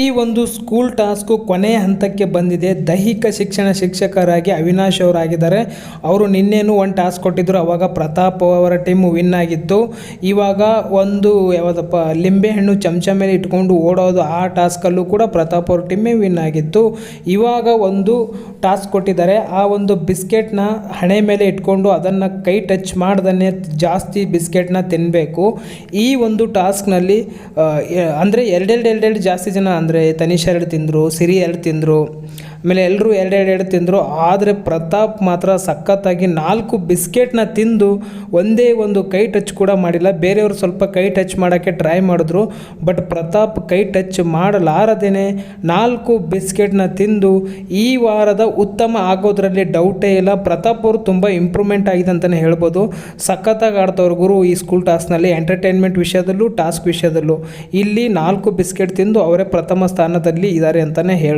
ಈ ಒಂದು school task ಕೊನೆಯ ಹಂತಕ್ಕೆ ಬಂದಿದೆ. ದೈಹಿಕ ಶಿಕ್ಷಣ ಶಿಕ್ಷಕರಾಗಿ ಅವಿನಾಶ್ ಅವರಾಗಿದ್ದಾರೆ. ಅವರು ನಿನ್ನೇನು ಒಂದು ಟಾಸ್ಕ್ ಕೊಟ್ಟಿದ್ದರು ಅವಾಗ ಪ್ರತಾಪ್ ಅವರ ಟೀಮು ವಿನ್ ಆಗಿತ್ತು. ಇವಾಗ ಒಂದು ಯಾವುದಪ್ಪ, ಲಿಂಬೆಹಣ್ಣು ಚಮಚ ಮೇಲೆ ಇಟ್ಕೊಂಡು ಓಡೋದು ಆ ಟಾಸ್ಕಲ್ಲೂ ಕೂಡ ಪ್ರತಾಪ್ ಅವ್ರ ಟೀಮೇ ವಿನ್ ಆಗಿತ್ತು. ಇವಾಗ ಒಂದು ಟಾಸ್ಕ್ ಕೊಟ್ಟಿದ್ದಾರೆ. ಆ ಒಂದು ಬಿಸ್ಕೆಟ್ನ ಹಣೆ ಮೇಲೆ ಇಟ್ಕೊಂಡು ಅದನ್ನು ಕೈ ಟಚ್ ಮಾಡ್ದೇ ಜಾಸ್ತಿ ಬಿಸ್ಕೆಟ್ನ ತಿನ್ನಬೇಕು ಈ ಒಂದು ಟಾಸ್ಕ್ನಲ್ಲಿ ಅಂದರೆ ಎರಡೆರಡು ಎರಡೆರಡು ಜಾಸ್ತಿ ಜನ ಅಂದರೆ ತನಿಷ್ ಎರಡು ತಿಂದರು ಸಿರಿ ಎರಡು ತಿಂದರು. ಆಮೇಲೆ ಎಲ್ಲರೂ ಎರಡೆರಡು ಎರಡು ತಿಂದರು. ಆದರೆ ಪ್ರತಾಪ್ ಮಾತ್ರ ಸಖತ್ತಾಗಿ ನಾಲ್ಕು ಬಿಸ್ಕೆಟ್ನ ತಿಂದು ಒಂದೇ ಒಂದು ಕೈ ಟಚ್ ಕೂಡ ಮಾಡಿಲ್ಲ. ಬೇರೆಯವರು ಸ್ವಲ್ಪ ಕೈ ಟಚ್ ಮಾಡೋಕ್ಕೆ ಟ್ರೈ ಮಾಡಿದ್ರು. ಬಟ್ ಪ್ರತಾಪ್ ಕೈ ಟಚ್ ಮಾಡಲಾರದೇನೆ ನಾಲ್ಕು ಬಿಸ್ಕೆಟ್ನ ತಿಂದು ಈ ವಾರದ ಉತ್ತಮ ಆಗೋದ್ರಲ್ಲಿ ಡೌಟೇ ಇಲ್ಲ. ಪ್ರತಾಪ್ ಅವರು ತುಂಬ ಇಂಪ್ರೂವ್ಮೆಂಟ್ ಆಗಿದೆ ಅಂತಲೇ ಹೇಳ್ಬೋದು. ಸಖತ್ತಾಗಿ ಆಡ್ತವ್ರು ಗುರು ಈ ಸ್ಕೂಲ್ ಟಾಸ್ಕ್ನಲ್ಲಿ ಎಂಟರ್ಟೈನ್ಮೆಂಟ್ ವಿಷಯದಲ್ಲೂ ಟಾಸ್ಕ್ ವಿಷಯದಲ್ಲೂ. ಇಲ್ಲಿ ನಾಲ್ಕು ಬಿಸ್ಕೆಟ್ ತಿಂದು ಅವರೇ ಪ್ರಥಮ ಸ್ಥಾನದಲ್ಲಿ ಇದ್ದಾರೆ ಅಂತಲೇ ಹೇಳಿ